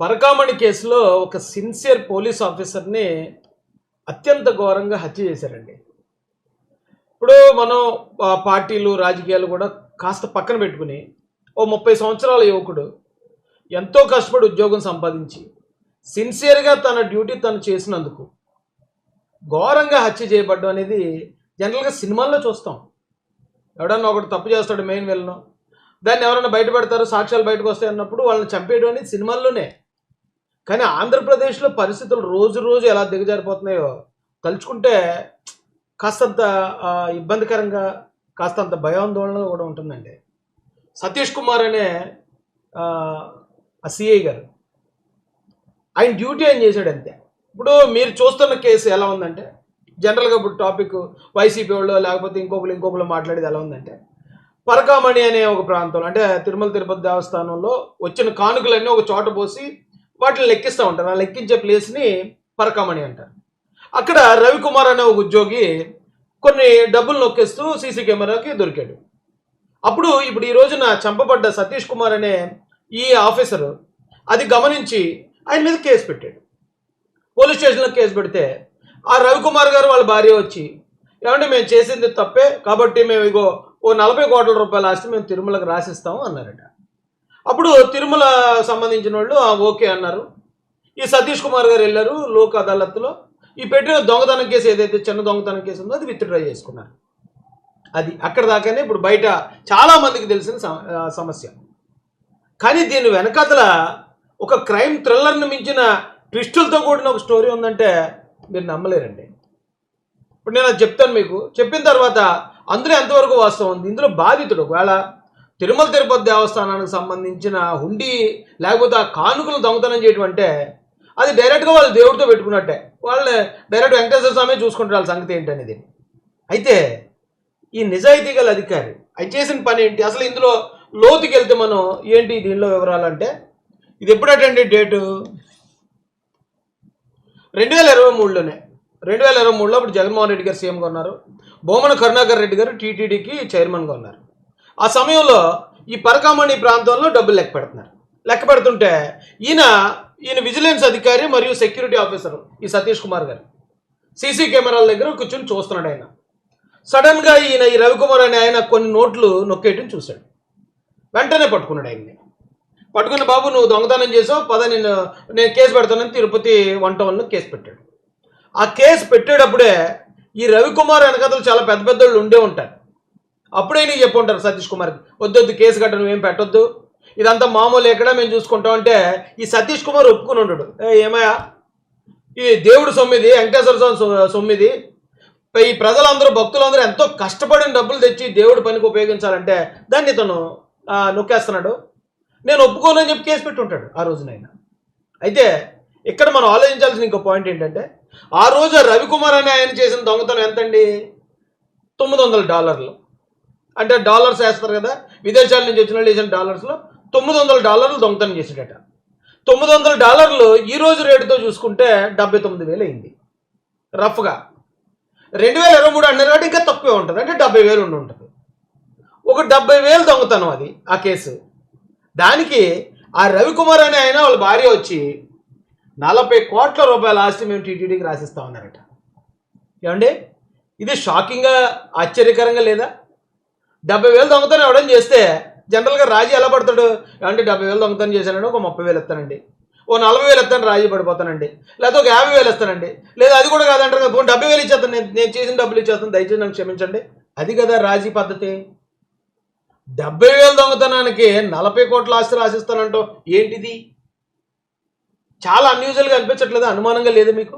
పరకామణి కేసులో ఒక sincere police ఆఫీసర్ని అత్యంత ఘోరంగా హత్య చేశారండి. ఇప్పుడు మనం పార్టీలు రాజకీయాలు కూడా కాస్త పక్కన పెట్టుకుని ఓ ముప్పై సంవత్సరాల యువకుడు ఎంతో కష్టపడి ఉద్యోగం సంపాదించి సిన్సియర్గా తన డ్యూటీ తను చేసినందుకు ఘోరంగా హత్య చేయబడ్డం అనేది జనరల్గా సినిమాల్లో చూస్తాం. ఎవడన్నా ఒకటి తప్పు చేస్తాడు మెయిన్ వెళ్ళను దాన్ని ఎవరైనా బయట పెడతారు సాక్ష్యాలు బయటకు వస్తాయి అన్నప్పుడు వాళ్ళని చంపేయడం అనేది సినిమాల్లోనే. కానీ ఆంధ్రప్రదేశ్లో పరిస్థితులు రోజు రోజు ఎలా దిగజారిపోతున్నాయో తలుచుకుంటే కాస్తంత ఇబ్బందికరంగా కాస్తంత భయాందోళన కూడా ఉంటుందండి. సతీష్ కుమార్ అనే సిఐ గారు ఆయన డ్యూటీ ఆయన చేశాడు అంతే ఇప్పుడు మీరు చూస్తున్న కేసు ఎలా ఉందంటే జనరల్గా ఇప్పుడు టాపిక్ వైసీపీ వాళ్ళు లేకపోతే ఇంకొకరు ఇంకొకరు మాట్లాడేది ఎలా ఉందంటే పరకామణి అనే ఒక ప్రాంతంలో అంటే తిరుమల తిరుపతి దేవస్థానంలో వచ్చిన కానుకలన్నీ ఒక చోట పోసి వాటిని లెక్కిస్తూ ఉంటారు. ఆ లెక్కించే ప్లేస్ని పరకామణి అంటారు. అక్కడ రవికుమార్ అనే ఒక ఉద్యోగి కొన్ని డబ్బులు నొక్కేస్తూ సీసీ కెమెరాకి దొరికాడు. అప్పుడు ఇప్పుడు ఈ రోజున చంపబడ్డ సతీష్ కుమార్ అనే ఈ ఆఫీసరు అది గమనించి ఆయన మీద కేసు పెట్టాడు. పోలీస్ స్టేషన్లో కేసు పెడితే ఆ రవికుమార్ గారు వాళ్ళ భార్య వచ్చి ఏమంటే మేము చేసింది తప్పే కాబట్టి మేము ఇగో ఓ నలభై కోట్ల రూపాయల ఆస్తి మేము తిరుమలకు రాసిస్తాము అన్నారట. అప్పుడు తిరుమల సంబంధించిన వాళ్ళు ఓకే అన్నారు. ఈ సతీష్ కుమార్ గారు వెళ్ళారు లోక్ అదాలత్లో ఈ పెట్టిన దొంగతనం కేసు ఏదైతే చిన్న దొంగతనం కేసు ఉందో అది విత్డ్రా చేసుకున్నారు. అది అక్కడ దాకానే ఇప్పుడు బయట చాలా మందికి తెలిసిన సమస్య. కానీ దీని వెనకాతల ఒక క్రైమ్ థ్రిల్లర్ని మించిన ట్విస్టులతో కూడిన ఒక స్టోరీ ఉందంటే మీరు నమ్మలేరండి. ఇప్పుడు నేను అది చెప్తాను మీకు. చెప్పిన తర్వాత అందులో ఎంతవరకు వాస్తవం ఉంది? ఇందులో బాధితుడు ఒకవేళ తిరుమల తిరుపతి దేవస్థానానికి సంబంధించిన హుండీ లేకపోతే ఆ కానుకలు దొంగతనం చేయడం అంటే అది డైరెక్ట్గా వాళ్ళు దేవుడితో పెట్టుకున్నట్టే. వాళ్ళని డైరెక్ట్ వెంకటేశ్వర స్వామి చూసుకుంటారు వాళ్ళ సంగతి ఏంటనేది. అయితే ఈ నిజాయితీ గల అధికారి అది చేసిన పని ఏంటి? అసలు ఇందులో లోతుకి వెళ్తే మనం ఏంటి దీనిలో వివరాలంటే ఇది ఎప్పుడటండి డేటు? రెండు వేల ఇరవై మూడులోనే. రెండు వేల ఇరవై మూడులో అప్పుడు జగన్మోహన్ రెడ్డి గారు సీఎంగా ఉన్నారు. బొమ్మన కరుణాకర్ రెడ్డి గారు టీటీడీకి చైర్మన్గా ఉన్నారు. ఆ సమయంలో ఈ పరకామణి ప్రాంతంలో డబ్బులు లెక్క పెడుతున్నారు. లెక్క పెడుతుంటే ఈయన ఈయన విజిలెన్స్ అధికారి మరియు సెక్యూరిటీ ఆఫీసర్ ఈ సతీష్ కుమార్ గారు సీసీ కెమెరాల దగ్గర కూర్చొని చూస్తున్నాడు ఆయన. సడన్గా ఈయన ఈ రవికుమార్ అనే ఆయన కొన్ని నోట్లు నొక్కేయటం చూశాడు. వెంటనే పట్టుకున్నాడు ఆయన్ని. పట్టుకున్న బాబు నువ్వు దొంగతనం చేసావు పద నేను నేను కేసు పెడతానని తిరుపతి వన్ టౌన్లో కేసు పెట్టాడు. ఆ కేసు పెట్టేటప్పుడే ఈ రవికుమార్ వెనకతలు చాలా పెద్ద పెద్ద వాళ్ళు ఉండే ఉంటారు. అప్పుడే నీకు చెప్పు ఉంటారు సతీష్ కుమార్కి. వద్దొద్దు కేసు కట్ట నువ్వేం పెట్టొద్దు. ఇదంతా మామూలు ఎక్కడ మేము చూసుకుంటాం అంటే ఈ సతీష్ కుమార్ ఒప్పుకుని ఉండడు. "ఏ, ఏమయ్యా? ఈ దేవుడు సొమ్మిది వెంకటేశ్వర స్వామి సొమ్మిది. ఈ ప్రజలందరూ భక్తులందరూ ఎంతో కష్టపడిన డబ్బులు తెచ్చి దేవుడి పనికి ఉపయోగించాలంటే దాన్ని ఇతను నొక్కేస్తున్నాడు. నేను ఒప్పుకోను అని చెప్పి కేసు పెట్టి ఉంటాడు ఆ రోజునైనా. అయితే ఇక్కడ మనం ఆలోచించాల్సిన ఇంకో పాయింట్ ఏంటంటే ఆ రోజు రవికుమార్ అనే ఆయన చేసిన దొంగతనం ఎంతండి? తొమ్మిది వందల డాలర్లు. అంటే డాలర్స్ వేస్తారు కదా విదేశాల నుంచి వచ్చిన వాళ్ళు వేసిన డాలర్స్లో తొమ్మిది వందల డాలర్లు దొంగతనం చేసాడట తొమ్మిది వందల డాలర్లు ఈ రోజు రేటుతో చూసుకుంటే డెబ్బై తొమ్మిది వేలు అయింది. రఫ్గా. రెండు వేల ఇరవై మూడు అన్నారు కాబట్టి ఇంకా తక్కువే ఉంటుంది అంటే డెబ్బై వేలు ఉండి ఉంటుంది. ఒక డెబ్బై వేలు దొంగతనం అది ఆ కేసు. దానికి ఆ రవికుమార్ అనే ఆయన వాళ్ళ భార్య వచ్చి నలభై కోట్ల రూపాయల ఆస్తి మేము టీటీడీకి రాసిస్తా ఉన్నారట. ఏమండి? ఇది షాకింగ్గా ఆశ్చర్యకరంగా లేదా? డెబ్బై వేలు దొంగతనం ఎవడం చేస్తే జనరల్గా రాజీ ఎలా పడతాడు? అంటే డెబ్బై వేలు దొంగతనం చేశానండి ఒక ముప్పై వేలు ఇస్తానండి. ఓ నలభై వేలు ఇస్తాను రాజీ పడిపోతానండి. లేకపోతే ఒక యాభై వేలు ఇస్తానండి. లేదా అది కూడా కాదంటారు కదా పోనీ డెబ్బై వేలు ఇచ్చేస్తాను నేను నేను చేసిన డబ్బులు ఇచ్చేస్తాను దయచేసి నన్ను క్షమించండి. అది కదా రాజీ పద్ధతి. డెబ్బై వేలు దొంగతనానికి నలభై కోట్ల ఆస్తి రాసిస్తానంటో ఏంటిది? చాలా అన్యూజువల్గా అనిపించట్లేదు? అనుమానంగా లేదు మీకు?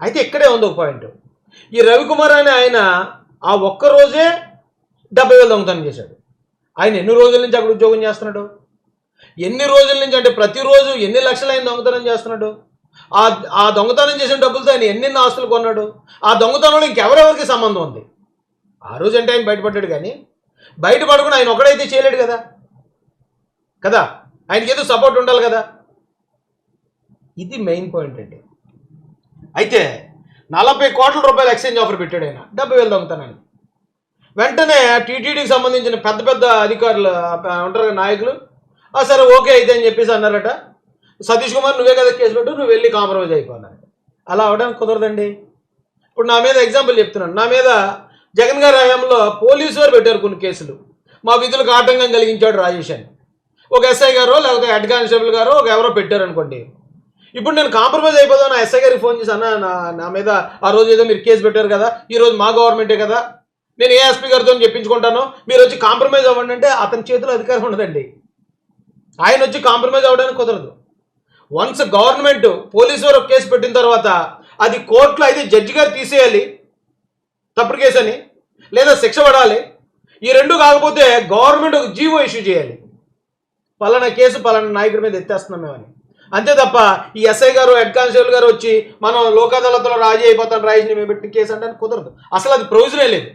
అయితే ఇక్కడే ఉంది ఒక పాయింట్. ఈ రవికుమార్ అనే ఆయన ఆ ఒక్క రోజే డెబ్బై వేలు దొంగతనం చేశాడు. ఆయన ఎన్ని రోజుల నుంచి అక్కడ ఉద్యోగం చేస్తున్నాడు? ఎన్ని రోజుల నుంచి అంటే ప్రతిరోజు ఎన్ని లక్షలు ఆయన దొంగతనం చేస్తున్నాడు? ఆ ఆ దొంగతనం చేసిన డబ్బులతో ఆయన ఎన్నెన్ని ఆస్తులు కొన్నాడు? ఆ దొంగతనంలో ఇంకెవరెవరికి సంబంధం ఉంది? ఆ రోజు అంటే ఆయన బయటపడ్డాడు కానీ బయటపడకుండా ఆయన ఒకడైతే చేయలేడు కదా? కదా? ఆయనకి ఏదో సపోర్ట్ ఉండాలి కదా? ఇది మెయిన్ పాయింట్ అండి. అయితే నలభై కోట్ల రూపాయలు ఎక్స్చేంజ్ ఆఫర్ పెట్టాడు ఆయన. డెబ్బై వేలు దొంగతనానికి. వెంటనే టీటీడీకి సంబంధించిన పెద్ద పెద్ద అధికారులు ఉంటారు కదా నాయకులు సరే ఓకే అయితే అని చెప్పేసి అన్నారట. సతీష్ కుమార్ నువ్వే కదా కేసు పెట్టు నువ్వు వెళ్ళి కాంప్రమైజ్ అయిపోయినారు అలా అవడానికి కుదరదండి. ఇప్పుడు నా మీద ఎగ్జాంపుల్ చెప్తున్నాను. నా మీద జగన్ గారి హయాంలో పోలీసు వారు పెట్టారు కొన్ని కేసులు. మా విధులకు ఆటంకం కలిగించాడు రాజేష్ అని. ఒక ఎస్ఐ గారో లేకపోతే హెడ్ కానిస్టేబుల్ గారో ఒక ఎవరో పెట్టారు అనుకోండి. ఇప్పుడు నేను కాంప్రమైజ్ అయిపోతాను నా ఎస్ఐ గారికి ఫోన్ చేసి అన్న నా నా మీద ఆ రోజు ఏదో మీరు కేసు పెట్టారు కదా ఈరోజు మా గవర్నమెంటే కదా నేను ఏ ఎస్పీ గారితో చెప్పించుకుంటాను? మీరు వచ్చి కాంప్రమైజ్ అవ్వండి అంటే అతని చేతిలో అధికారం ఉండదండి. ఆయన వచ్చి కాంప్రమైజ్ అవ్వడానికి కుదరదు. వన్స్ గవర్నమెంట్ పోలీసు వారు కేసు పెట్టిన తర్వాత అది కోర్టులో అయితే జడ్జి గారు తీసేయాలి. తప్పుడు కేసు అని. లేదా శిక్ష పడాలి. ఈ రెండు కాకపోతే గవర్నమెంట్ ఒక జీవో ఇష్యూ చేయాలి. పలానా కేసు పలానా నాయకుడి మీద ఎత్తేస్తున్నాం మేమని. అంతే తప్ప ఈ ఎస్ఐ గారు హెడ్ కానిస్టేబుల్ గారు వచ్చి మనం లోక్ అదాలత్లో రాజీ అయిపోతాం రాజీని మేము పెట్టిన కేసు అంటే కుదరదు. అసలు అది ప్రొవిజనే లేదు.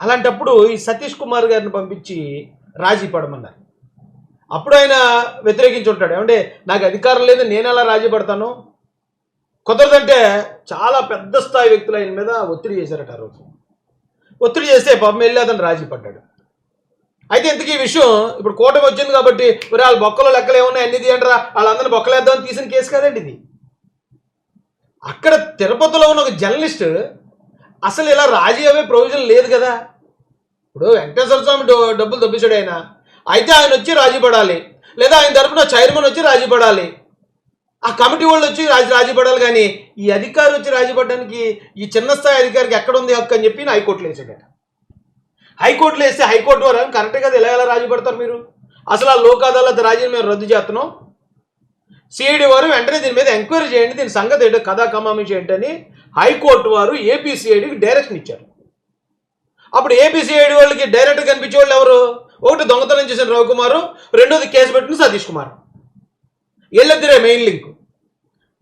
అలాంటప్పుడు ఈ సతీష్ కుమార్ గారిని పంపించి రాజీ పడమన్నారు. అప్పుడు ఆయన వ్యతిరేకించి ఉంటాడు. ఏమంటే నాకు అధికారం లేదు నేను ఎలా రాజీ పడతాను? కుదరదంటే చాలా పెద్ద స్థాయి వ్యక్తులు ఆయన మీద ఒత్తిడి చేశారట ఆ రోజు. ఒత్తిడి చేస్తే పాపం వెళ్ళి అతను రాజీ పడ్డాడు. అయితే ఇంతకీ ఈ విషయం ఇప్పుడు కూటమి వచ్చింది కాబట్టి మరి వాళ్ళ బొక్కలో లెక్కలు ఏమున్నాయి అన్ని తీయండిరా వాళ్ళందరినీ బొక్కలేద్దామని తీసిన కేసు కదండి ఇది. అక్కడ తిరుపతిలో ఉన్న ఒక జర్నలిస్ట్ అసలు ఇలా రాజీ అయ్యే ప్రొవిజన్ లేదు కదా. ఇప్పుడు వెంకటేశ్వర స్వామి డబ్బులు తప్పించాడు ఆయన. అయితే ఆయన వచ్చి రాజీ పడాలి. లేదా ఆయన తరపున చైర్మన్ వచ్చి రాజీ పడాలి. ఆ కమిటీ వాళ్ళు వచ్చి రాజీ రాజీ పడాలి కానీ ఈ అధికారి వచ్చి రాజీ పడడానికి ఈ చిన్న స్థాయి అధికారికి ఎక్కడ ఉంది హక్కు అని చెప్పి హైకోర్టులో వేసాడట. హైకోర్టులో వేస్తే హైకోర్టు వారు? కరెక్ట్ కదా ఎలా ఎలా రాజీ పడతారు మీరు? అసలు ఆ లోక్ అదాలత్ రాజీని మేము రద్దు చేస్తున్నాం. సిఐడి వారు వెంటనే దీని మీద ఎంక్వైరీ చేయండి. దీని సంగతి ఏంటో కథా కమామిషి ఏంటని హైకోర్టు వారు ఏపీసీఐడికి డైరెక్షన్ ఇచ్చారు. అప్పుడు ఏపీసీఐడి వాళ్ళకి డైరెక్ట్ కనిపించే వాళ్ళు ఎవరు? ఒకటి దొంగతనం చేసిన రవికుమారు రెండోది కేసు పెట్టిన సతీష్ కుమార్. వీళ్ళిద్దరే మెయిన్ లింక్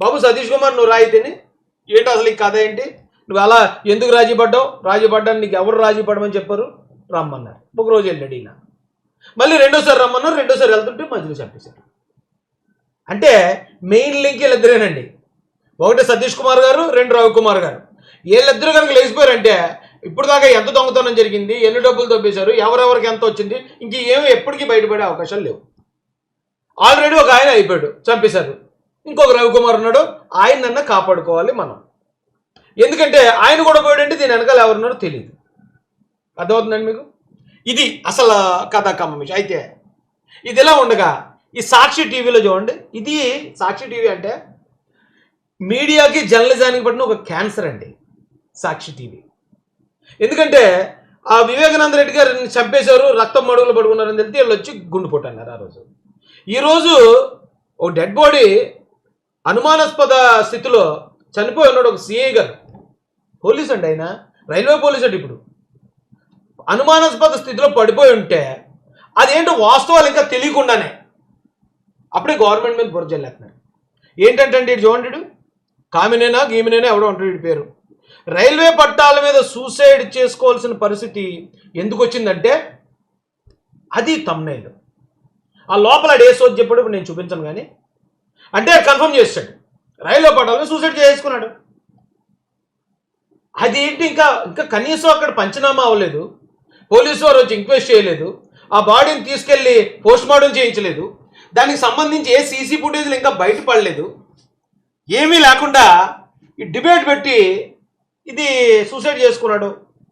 బాబు సతీష్ కుమార్ నువ్వు రాయితేని ఏంటి అసలు ఈ కథ ఏంటి? నువ్వు అలా ఎందుకు రాజీ పడ్డావు? రాజీ పడ్డాను నీకు ఎవరు రాజీ పడమని చెప్పారు? రమ్మన్నారు. ఒక రోజు వెళ్ళాడు ఈయన. మళ్ళీ రెండోసారి రమ్మన్నారు రెండోసారి వెళ్తుంటే మధ్యలో చంపేశారు. అంటే మెయిన్ లింక్ వీళ్ళిద్దరేనండి ఒకటి సతీష్ కుమార్ గారు రెండు రవికుమార్ గారు. వీళ్ళిద్దరు కనుక లేచిపోయారంటే ఇప్పుడు దాకా ఎంత దొంగతనం జరిగింది ఎన్ని డబ్బులు దొబ్బేశారు ఎవరెవరికి ఎంత వచ్చింది ఇంక ఏమి ఎప్పటికీ బయటపడే అవకాశాలు లేవు. ఆల్రెడీ ఒక ఆయన అయిపోయాడు చంపేశారు. ఇంకొక రవికుమార్ ఉన్నాడు ఆయనన్నా కాపాడుకోవాలి మనం. ఎందుకంటే ఆయన కూడా పోయాడంటే దీని వెనకాల ఎవరున్నాడో తెలియదు అర్థమవుతుందండి మీకు? ఇది అసలు కథాకమ్మ విషయం. అయితే ఇది ఇలా ఉండగా ఈ సాక్షి టీవీలో చూడండి. ఇది సాక్షి టీవీ అంటే మీడియాకి జర్నలిజానికి పట్టిన ఒక క్యాన్సర్ అండి సాక్షి టీవీ. ఎందుకంటే ఆ వివేకానంద రెడ్డి గారిని చంపేశారు రక్తం మడుగులు పడుకున్నారని తెలిసి వీళ్ళు వచ్చి గుండు అన్నారు ఆ రోజు. ఈరోజు ఓ డెడ్ బాడీ అనుమానాస్పద స్థితిలో చనిపోయి ఉన్నాడు ఒక సిఐ గారు. పోలీస్ అండి ఆయన రైల్వే పోలీస్ అండి ఇప్పుడు. అనుమానాస్పద స్థితిలో పడిపోయి ఉంటే అదేంటో వాస్తవాలు ఇంకా తెలియకుండానే అప్పుడే గవర్నమెంట్ మీద బుర్ర జల్లేస్తున్నారు. ఏంటంటే ఇటు చూడండి కామినేనా గీమినేనా ఎవడో అంటాడు వీడి పేరు. రైల్వే పట్టాల మీద సూసైడ్ చేసుకోవాల్సిన పరిస్థితి ఎందుకు వచ్చిందంటే అది తమ్నైల్ ఆ లోపల డేసోది చెప్పాడు నేను చూపించను కానీ అంటే కన్ఫర్మ్ చేస్తాడు. రైల్వే పట్టాల మీద సూసైడ్ చేసుకున్నాడు. అది ఏంటి ఇంకా ఇంకా కనీసం అక్కడ పంచనామా అవ్వలేదు. పోలీసు వారు వచ్చి ఇంక్వెస్ట్ చేయలేదు. ఆ బాడీని తీసుకెళ్ళి పోస్ట్ మార్టం చేయించలేదు. దానికి సంబంధించి ఏ సీసీ ఫుటేజ్లు ఇంకా బయటపడలేదు ఏమీ లేకుండా ఈ డిబేట్ పెట్టి ఇది సూసైడ్ చేసుకున్నాడు.